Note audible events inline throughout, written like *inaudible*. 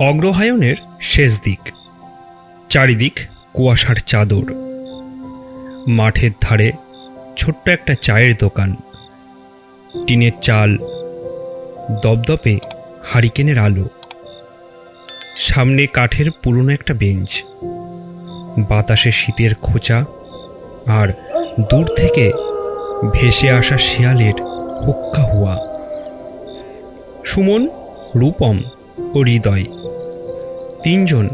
অগ্রহায়ণের শেষ দিক, চারিদিক কুয়াশার চাদর। মাঠের ধারে ছোট্ট একটা চায়ের দোকান। টিনের চাল দপদপে হারিকেনের আলো। সামনে কাঠের পুরনো একটা বেঞ্চ। বাতাসে শীতের খোঁচা আর দূর থেকে ভেসে আসা শিয়ালের হুক্কা হুয়া। সুমন রূপম ও হৃদয়। তিনজন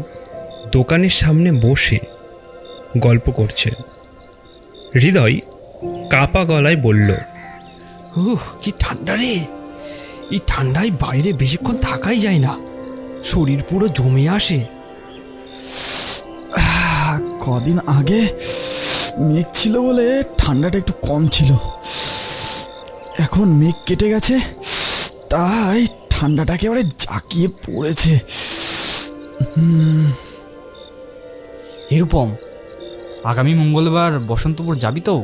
দোকানের সামনে বসে গল্প করছে। হৃদয় কাপা গলায় বলল উহ কি ঠান্ডা রে। এই ঠান্ডায় বাইরে বেশিক্ষণ থাকাই যায় না। শরীর পুরো জমে আসে। কদিন আগে মেঘ ছিল বলে ঠান্ডাটা একটু কম ছিল। এখন মেঘ কেটে গেছে। তাই ঠান্ডাটা একেবারে জাকিয়ে পড়েছে। এরকম আগামী মঙ্গলবার বসন্তপুর যাবি তো?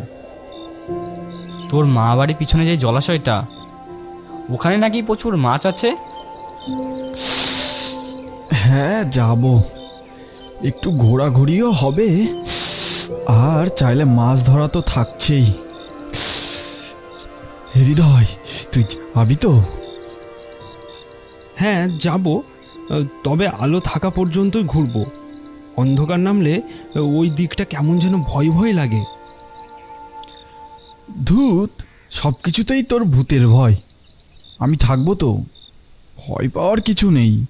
তোর মা বাড়ির পিছনে যে জলাশয়টা, ওখানে নাকি প্রচুর মাছ আছে? হ্যাঁ যাব। একটু ঘোরাঘুরিও হবে। আর চাইলে মাছ ধরা তো থাকছেই। হৃদয়, তুই যাবি তো? হ্যাঁ যাব। তবে আলো থাকা পর্যন্তই ঘুরবো। অন্ধকার নামলে ওই দিকটা কেমন যেন ভয় ভয় লাগে। ধূত সব কিছুতেই তোর ভূতের ভয়। আমি থাকব তো। ভয় পাওয়ার কিছু নেই।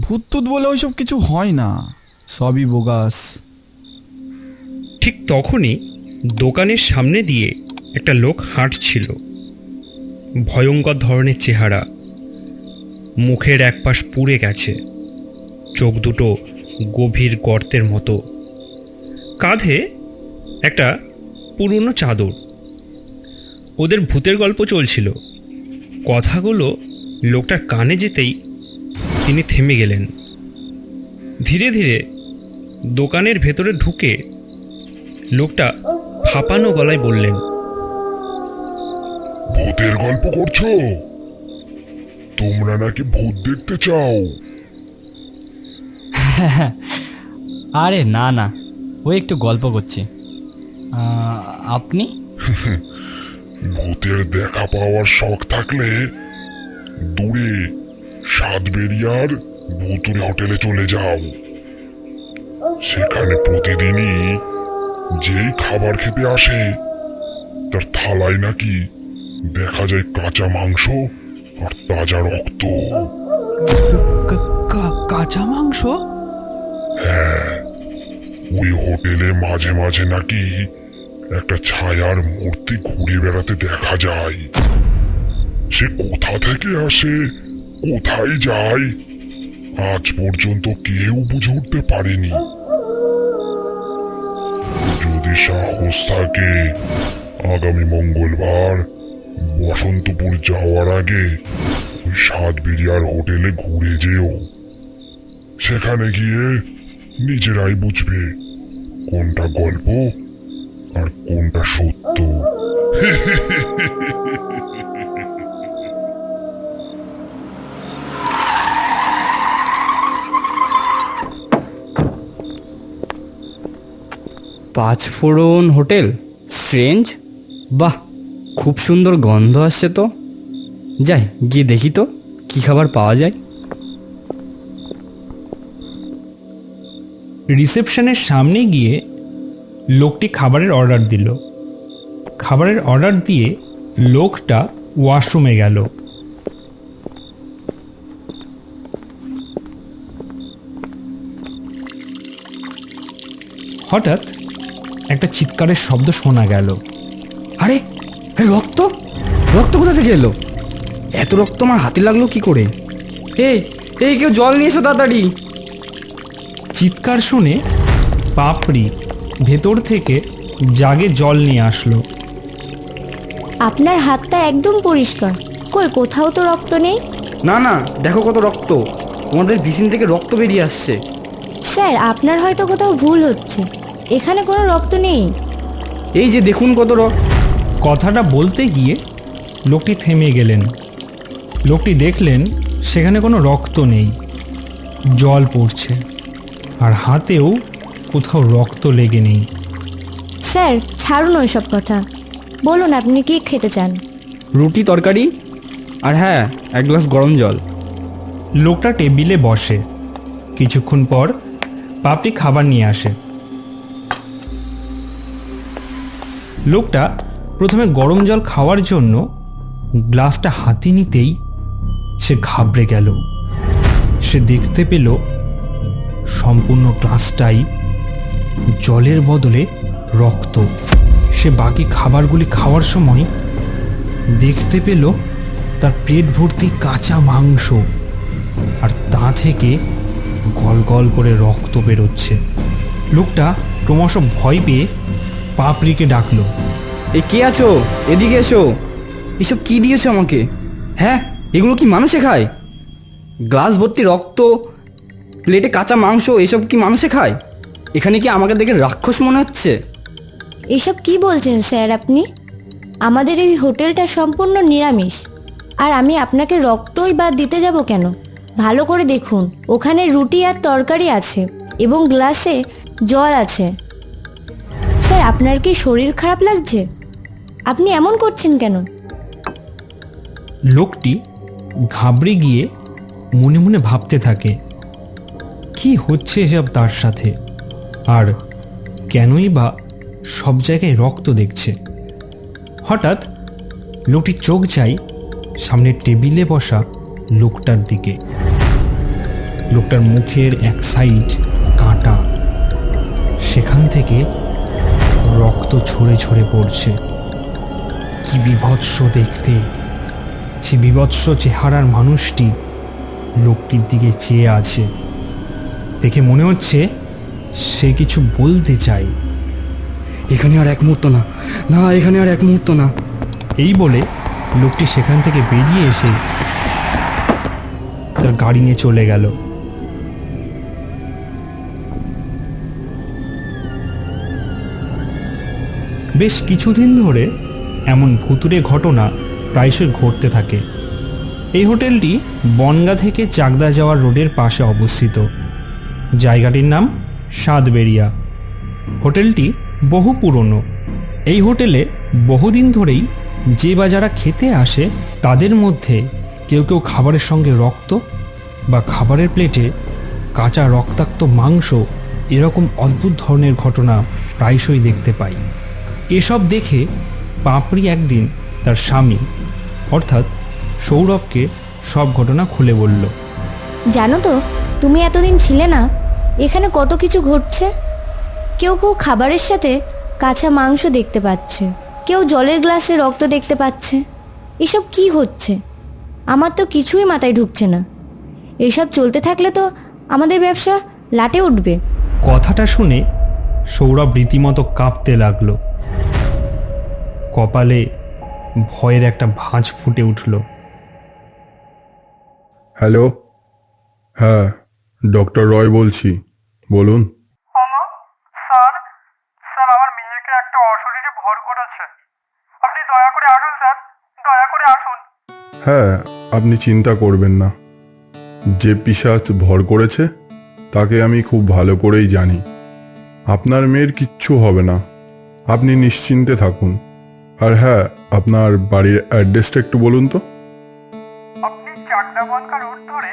ভূত টুত বলে ওইসব কিছু হয় না। সবই বোগাস। ঠিক তখনই দোকানের সামনে দিয়ে একটা লোক হাঁটছিল। ভয়ঙ্কর ধরনের চেহারা। মুখের একপাশ পুড়ে গেছে। চোখ দুটো গভীর গর্তের মতো। কাঁধে একটা পুরনো চাদর। ওদের ভূতের গল্প চলছিল। কথাগুলো লোকটার কানে যেতেই তিনি থেমে গেলেন। ধীরে ধীরে দোকানের ভেতরে ঢুকে লোকটা ফাঁপানো গলায় বললেন, ভূতের গল্প করছ? তোমরা নাকি ভূত দেখতে চাও? *laughs* আরে না না। ও একটু গল্প করছে। আহ, আপনি? *laughs* ভূতের দেখা পাওয়ার শখ থাকলে দূরে সাতবেরিয়ার ভুতুরে হোটেলে চলে যাও। সেখানে প্রতিদিনই যেই খাবার খেতে আসে তার থালায় নাকি দেখা যায় কাঁচা মাংস আর তাজা রক্ত। কাঁচা মাংস? হ্যাঁ ওই হোটেলে মাঝে মাঝে নাকি একটা ছায়ার মূর্তি ঘুরে বেড়াতে দেখা যায়। সে কোথা থেকে আসে কোথায় যায় আজ পর্যন্ত কেউ বুঝে উঠতে পারেনি। যদি সাহস থাকে আগামী মঙ্গলবার বসন্তপুর যাওয়ার আগে ওই সাতবেরিয়ার হোটেলে ঘুরে যেও। সেখানে গিয়ে নিজেরাই বুঝবে কোনটা গল্প আর কোনটা সত্য। পাঁচ ফোড়ন হোটেল, স্ট্রেঞ্জ? বাহ! খুব সুন্দর গন্ধ আসছে তো। যাই, গিয়ে দেখি তো, কী খাবার পাওয়া যায়। রিসেপশনের সামনে গিয়ে লোকটি খাবারের অর্ডার দিল। খাবারের অর্ডার দিয়ে লোকটা ওয়াশরুমে গেল। হঠাৎ একটা চিৎকারের শব্দ শোনা গেল। আরে রক্ত? রক্ত কোথা থেকে এলো? এত রক্ত আমার হাতে লাগল কি করে? এই এই কেউ জল নিয়ে এসো তাড়াতাড়ি। চিৎকার শুনে পাপড়ি ভেতর থেকে জাগে জল নিয়ে আসলো। আপনার হাতটা একদম পরিষ্কার। কই কোথাও তো রক্ত নেই? না না দেখো কত রক্ত। তোমাদের বিছিন থেকে রক্ত বেরিয়ে আসছে। স্যার আপনার হয়তো কোথাও ভুল হচ্ছে। এখানে কোনো রক্ত নেই। এই যে দেখুন কত রক্ত। কথাটা বলতে গিয়ে লোকটি থেমে গেলেন। লোকটি দেখলেন সেখানে কোনো রক্ত নেই জল পড়ছে আর হাতেও কোথাও রক্ত লেগে নেই। স্যার ছাড়ুন ওইসব কথা। বলুন আপনি কি খেতে চান? রুটি তরকারি আর হ্যাঁ এক গ্লাস গরম জল। লোকটা টেবিলে বসে। কিছুক্ষণ পর পাপড়ি খাবার নিয়ে আসে। লোকটা প্রথমে গরম জল খাওয়ার জন্য গ্লাসটা হাতে নিতেই সে ঘাবড়ে গেল। সে দেখতে পেল সম্পূর্ণ গ্লাসটাই জলের বদলে রক্ত। সে বাকি খাবারগুলি খাওয়ার সময় দেখতে পেল তার পেট ভর্তি কাঁচা মাংস আর তা থেকে গল গল করে রক্ত বেরোচ্ছে। লোকটা ক্রমশ ভয় পেয়ে পাপড়িকে ডাকলো। এ কে আছো? এদিকে এসো। এসব কি দিয়েছ আমাকে? হ্যাঁ এগুলো কি মানুষে খায়? গ্লাস ভর্তি রক্ত, প্লেটে কাঁচা মাংস, এসব কি মানুষে খায়? এখানে কি আমাকে দেখে রাক্ষস মনে হচ্ছে? এসব কি বলছেন স্যার আপনি? আমাদের এই হোটেলটা সম্পূর্ণ নিরামিষ। আর আমি আপনাকে রক্তই বা দিতে যাব কেন? ভালো করে দেখুন, ওখানে রুটি আর তরকারি আছে এবং গ্লাসে জল আছে। স্যার, আপনার কি শরীর খারাপ লাগছে? আপনি এমন করছেন কেন? লোকটি ঘাবড়ে গিয়ে মনে মনে ভাবতে থাকে, কি হচ্ছে এসব তার সাথে? আর কেনই বা সব জায়গায় রক্ত দেখছে? হঠাৎ লোকটির চোখ যায় সামনের টেবিলে বসা লোকটার দিকে। লোকটার মুখের এক সাইড কাঁটা, সেখান থেকে রক্ত ছড়ে ছড়ে পড়ছে। কি বিভৎস দেখতে। সে বিভৎস চেহারার মানুষটি লোকটির দিকে চেয়ে আছে। দেখে মনে হচ্ছে সে কিছু বলতে চায়। এখানে আর এক মুহূর্ত না। না, এখানে আর এক মুহূর্ত না। এই বলে লোকটি সেখান থেকে বেরিয়ে এসে তার গাড়ি নিয়ে চলে গেল। বেশ কিছুদিন ধরে এমন ভুতুরে ঘটনা প্রায়শই ঘটতে থাকে। এই হোটেলটি বনগা থেকে চাকদা যাওয়ার রোডের পাশে অবস্থিত। জায়গাটির নাম সাতবেরিয়া হোটেলটি বহু পুরনো। এই হোটেলে বহুদিন ধরেই যে বা যারা খেতে আসে, তাদের মধ্যে কেউ কেউ খাবারের সঙ্গে রক্ত বা খাবারের প্লেটে কাঁচা রক্তাক্ত মাংস এরকম অদ্ভুত ধরনের ঘটনা প্রায়শই দেখতে পাই। এসব দেখে পাপড়ি একদিন তার স্বামী অর্থাৎ সৌরভকে সব ঘটনা খুলে বলল। জানো তো তুমি এতদিন ছিলে না এখানে কত কিছু ঘটছে? কেউ কেউ খাবারের সাথে কাঁচা মাংস দেখতে পাচ্ছে কেউ জলের গ্লাসে রক্ত দেখতে পাচ্ছে। এসব কি হচ্ছে? আমার তো কিছুই মাথায় ঢুকছে না। এসব চলতে থাকলে তো আমাদের ব্যবসা লাটে উঠবে। কথাটা শুনে সৌরভ রীতিমতো কাঁপতে লাগল। কপালে ভয়ের একটা ভাঁজ ফুটে উঠল। হ্যালো? হ্যাঁ ডক্টর রয় বলছি। বলুন। হ্যালো? স্যার? স্যার আমার মেয়েকে একটা অশরীরে ভর করেছে আপনি দয়া করে আসুন স্যার। দয়া করে আসুন। হ্যাঁ আপনি চিন্তা করবেন না। যে পিসাচ ভর করেছে তাকে আমি খুব ভালো করেই জানি। আপনার মেয়ের কিচ্ছু হবে না। আপনি নিশ্চিন্তে থাকুন। আর হ্যাঁ আপনার বাড়ির অ্যাড্রেসটা একটু বলুন তো। আপনি চাকদা বনকা রোড ধরে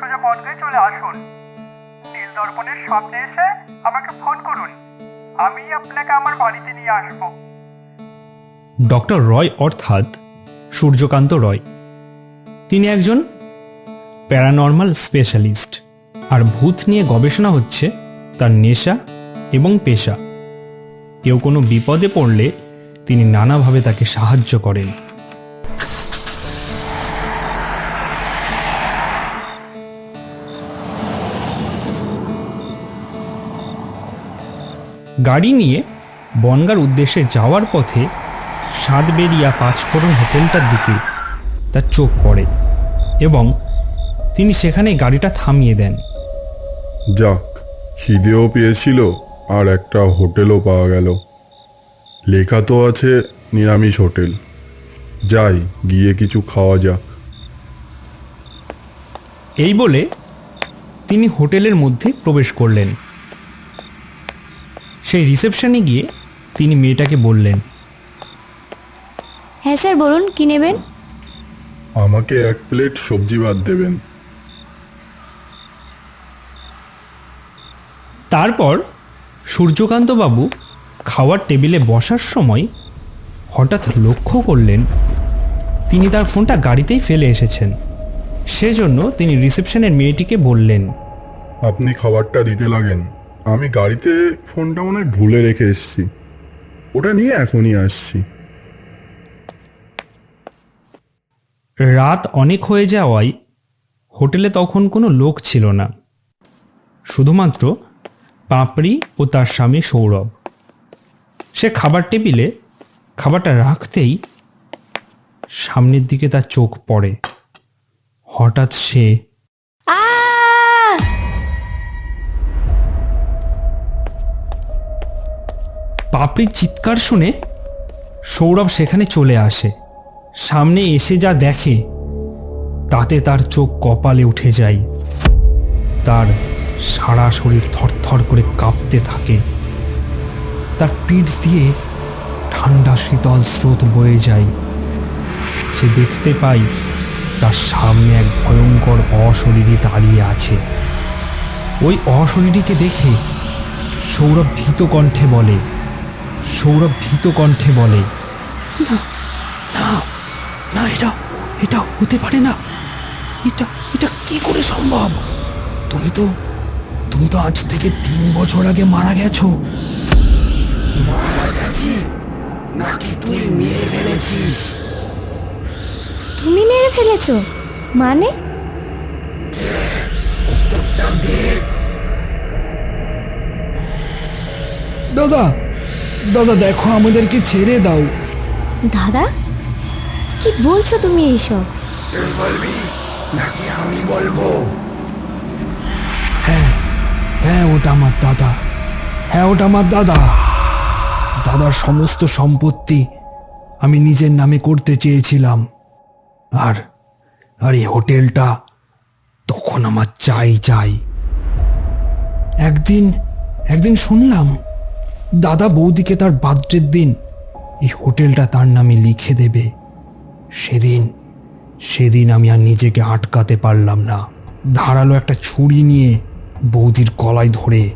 সোজা বনগায় চলে আসুন। নীল দর্পণের সামনে এসে আমাকে ফোন করুন। আমি আপনাকে আমার বাড়িতে নিয়ে আসব। ডক্টর রয় অর্থাৎ সূর্যকান্ত রয়। তিনি একজন প্যারানর্মাল স্পেশালিস্ট আর ভূত নিয়ে গবেষণা হচ্ছে তার নেশা এবং পেশা। কেউ কোনো বিপদে পড়লে তিনি নানাভাবে তাকে সাহায্য করেন। গাড়ি নিয়ে বনগার উদ্দেশ্যে যাওয়ার পথে সাতবেরিয়া পাঁচফোড়ন হোটেলটার দিকে তার চোখ পড়ে এবং তিনি সেখানে গাড়িটা থামিয়ে দেন। যাক, খিদেও পেয়েছিল আর একটা হোটেলও পাওয়া গেল। লেখা তো আছে নিরামিষ হোটেল। যাই গিয়ে কিছু খাওয়া যাক। এই বলে তিনি হোটেলের মধ্যে প্রবেশ করলেন। সেই রিসেপশনে গিয়ে তিনি মেয়েটাকে বললেন হ্যাঁ স্যার বলুন কি নেবেন? আমাকে এক প্লেট সবজি ভাত দেবেন। তারপর সূর্যকান্তবাবু খাওয়ার টেবিলে বসার সময় হঠাৎ লক্ষ্য করলেন তিনি তার ফোনটা গাড়িতেই ফেলে এসেছেন। সেজন্য তিনি রিসেপশনের মেয়েটিকে বললেন আপনি খাবারটা দিতে লাগেন। আমি গাড়িতে ফোনটা মনে হয় ভুলে রেখে এসেছি। ওটা নিয়ে এখনই আসছি। রাত অনেক হয়ে যাওয়ায় হোটেলে তখন কোনো লোক ছিল না। শুধুমাত্র পাপড়ি ও তার স্বামী সৌরভ। সে খাবার টেবিলে খাবারটা রাখতেই সামনের দিকে তার চোখ পড়ে। হঠাৎ সে! পাপড়ির চিৎকার শুনে সৌরভ সেখানে চলে আসে। সামনে এসে যা দেখে তাতে তার চোখ কপালে উঠে যায়। তার সারা শরীর থরথর করে কাঁপতে থাকে। তার পিঠ দিয়ে ঠান্ডা শীতল স্রোত বয়ে যায়। সে দেখতে পাই তার সামনে এক ভয়ঙ্কর অশরীরী দাঁড়িয়ে আছে। ওই অশরীরীকে দেখে সৌরভ ভীত কণ্ঠে বলে, সৌরভ ভীত কণ্ঠে বলে, না না না, এটা এটা হতে পারে না। এটা এটা কি করে সম্ভব? তুমি তো তুমি তো আজ থেকে তিন বছর আগে মারা গেছো। তুমি মেরে ফেলেছো। মানে? দাদা দাদা দেখো আমাদেরকে ছেড়ে দাও। দাদা? কি বলছো তুমি এইসব? বলবে নাকি আমি বলব হ্যাঁ হ্যাঁ ওটা আমার দাদা। হ্যাঁ ওটা আমার দাদা। দাদার সমস্ত সম্পত্তি আমি নিজের নামে করতে চেয়েছিলাম। আর আর এই হোটেলটা তখন আমার চাই চাই। একদিন একদিন শুনলাম দাদা বৌদিকে তার বার্থডের দিন এই হোটেলটা তার নামে লিখে দেবে। সেদিন সেদিন আমি আর নিজেকে আটকাতে পারলাম না। ধারালো একটা ছুরি নিয়ে বৌদির গলায় ধরে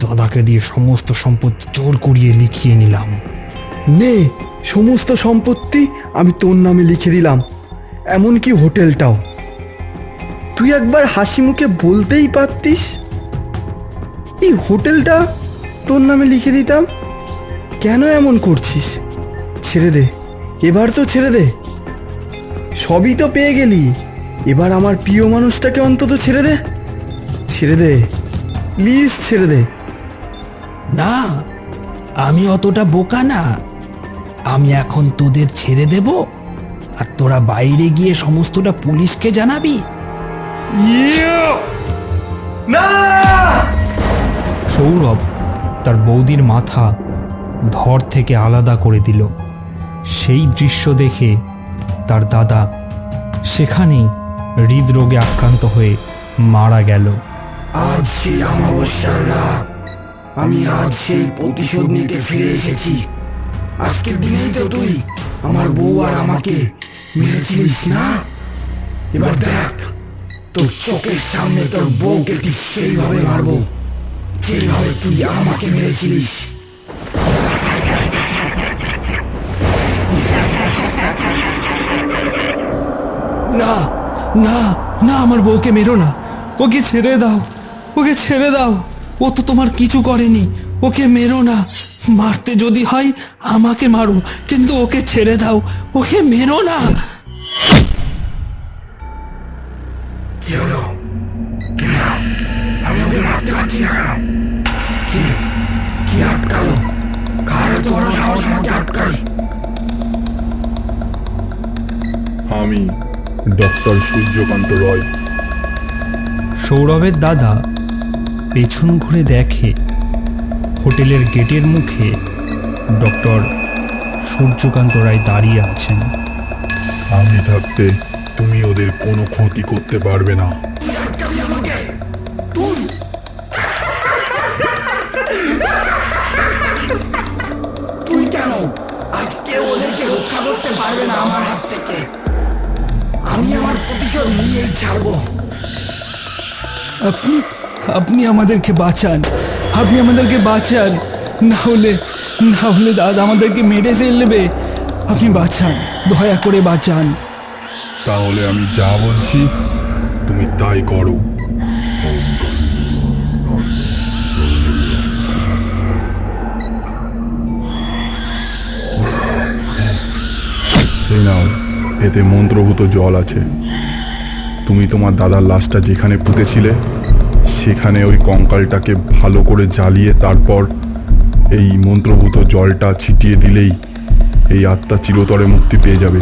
দাদাকে দিয়ে সমস্ত সম্পত্তি জোর করিয়ে লিখিয়ে নিলাম। নে, সমস্ত সম্পত্তি আমি তোর নামে লিখে দিলাম। এমনকি হোটেলটাও। তুই একবার হাসি মুখে বলতেই পারতিস। এই হোটেলটা তোর নামে লিখে দিতাম? কেন এমন করছিস? ছেড়ে দে, এবার তো ছেড়ে দে। সবই তো পেয়ে গেলি, এবার আমার প্রিয় মানুষটাকে অন্তত ছেড়ে দে। ছেড়ে দে, প্লিজ ছেড়ে দে। না আমি অতটা বোকা না। আমি এখন তোদের ছেড়ে দেব আর তোরা বাইরে গিয়ে সমস্তটা পুলিশকে জানাবি। সৌরভ তার বৌদির মাথা ধর থেকে আলাদা করে দিল। সেই দৃশ্য দেখে তার দাদা সেখানেই হৃদরোগে আক্রান্ত হয়ে মারা গেল। আজ সেই অমাবস্যার রাত? আমি আজ সেই প্রতিশোধ নিতে ফিরে এসেছি। আজকের দিনেই তো তুই, আমার বউ আর আমাকে। মেরেছিলিস না? এবার দেখ, তোর চোখের সামনে তোর বউকে ঠিক সেইভাবে মারবো যেভাবে তুই আমাকে মেরেছিলিস। না না না, আমার বউকে মেরো না। ওকে ছেড়ে দাও, ওকে ছেড়ে দাও। ও তো তোমার কিছু করেনি। ওকে মেরো না। মারতে যদি হয় আমাকে মারো। কিন্তু ওকে ছেড়ে দাও। ওকে মেরো না। আমি ডক্টর সূর্যকান্ত রয়। সৌরভের দাদা পেছন ঘুরে দেখে হোটেলের গেটের মুখে ডক্টর সূর্যকান্ত রায় দাঁড়িয়ে আছেন। আমি থাকতে তুমি ওদের কোনো ক্ষতি করতে পারবে না। তুই কেন? আজকে ওদেরকে রক্ষা করতে পারবে না আমার হাত থেকে। আমি আমার প্রতিশোধ নিয়েই ছাড়বো। আপনি আপনি আমাদেরকে বাঁচান। আপনি আমাদেরকে বাঁচান। না হলে না হলে দাদা আমাদেরকে মেরে ফেলবে। আপনি বাঁচান। দয়া করে বাঁচান। তাহলে আমি যা বলছি, তুমি তাই করো। নাও, এতে মন্ত্রভূত জল আছে। তুমি তোমার দাদার লাশটা যেখানে পুঁতেছিলে সেখানে ওই কঙ্কালটাকে ভালো করে জ্বালিয়ে তারপর এই মন্ত্রভূত জলটা ছিটিয়ে দিলেই এই আত্মা চিরতরে মুক্তি পেয়ে যাবে।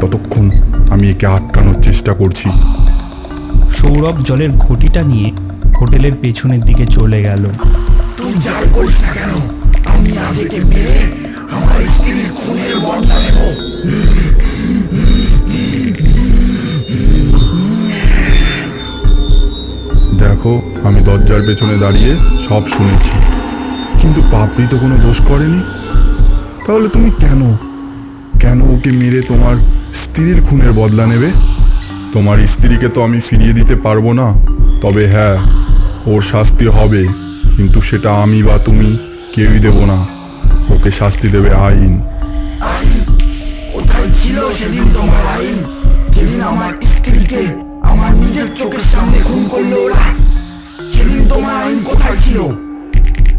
ততক্ষণ আমি একে আটকানোর চেষ্টা করছি। সৌরভ জলের ঘটিটা নিয়ে হোটেলের পেছনের দিকে চলে গেল। তুই যাই করিস না কেন? আমি মেরে আমার স্ত্রীর খুনের বদলা নেব। দেখো, আমি দরজার পেছনে দাঁড়িয়ে সব শুনেছি। কিন্তু পাপড়ি তো কোনো দোষ করেনি? তাহলে তুমি কেন? কেন ওকে মেরে তোমার স্ত্রীর খুনের বদলা নেবে? তোমার স্ত্রীকে তো আমি ফিরিয়ে দিতে পারব না। তবে হ্যাঁ ওর শাস্তি হবে, কিন্তু সেটা আমি বা তুমি কেউই দেব না। ওকে শাস্তি দেবে আইন। কোথায় ছিল সেদিন তোমার আইন? আমার ছিল।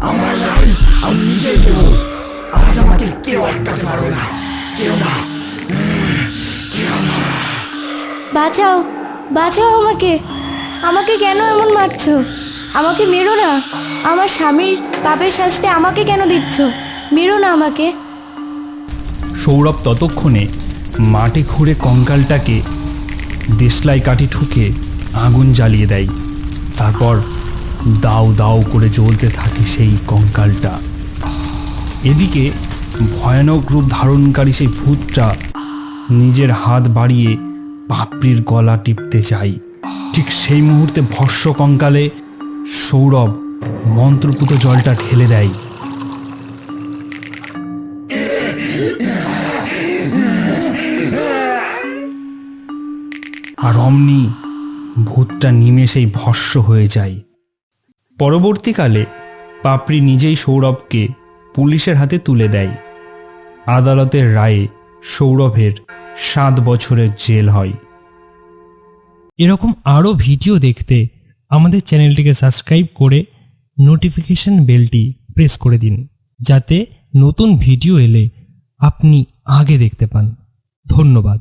আমার আইন আমি নিজেই দেব। আজ আমাকে কেউ আটকাতে পারবে না। কেউ না। বাঁচাও বাঁচাও আমাকে। আমাকে কেন এমন মারছো? আমাকে মেরো না। আমার স্বামীর পাপের শাস্তি আমাকে কেন দিচ্ছ? মেরো না আমাকে। সৌরভ ততক্ষণে মাটি খুঁড়ে কঙ্কালটাকে দেশলাই কাঠি ঠুকে আগুন জ্বালিয়ে দেয়। তারপর দাউ দাউ করে জ্বলতে থাকে সেই কঙ্কালটা। এদিকে ভয়ানক রূপ ধারণকারী সেই ভূতটা নিজের হাত বাড়িয়ে পাপড়ির গলা টিপতে চায় ঠিক সেই মুহূর্তে ভস্য কঙ্কালে সৌরভ মন্ত্রপুত জলটা ঢেলে দেয়। আর অমনি ভূতটা নিমেষেই ভস্য হয়ে যায়। পরবর্তীকালে পাপড়ি নিজেই সৌরভকে পুলিশের হাতে তুলে দেয়। আদালতের রায়ে সৌরভের সাত বছরের জেল হয়। এরকম আরও ভিডিও দেখতে আমাদের চ্যানেলটিকে সাবস্ক্রাইব করে নোটিফিকেশন বেলটি প্রেস করে দিন, যাতে নতুন ভিডিও এলে আপনি আগে দেখতে পান। ধন্যবাদ।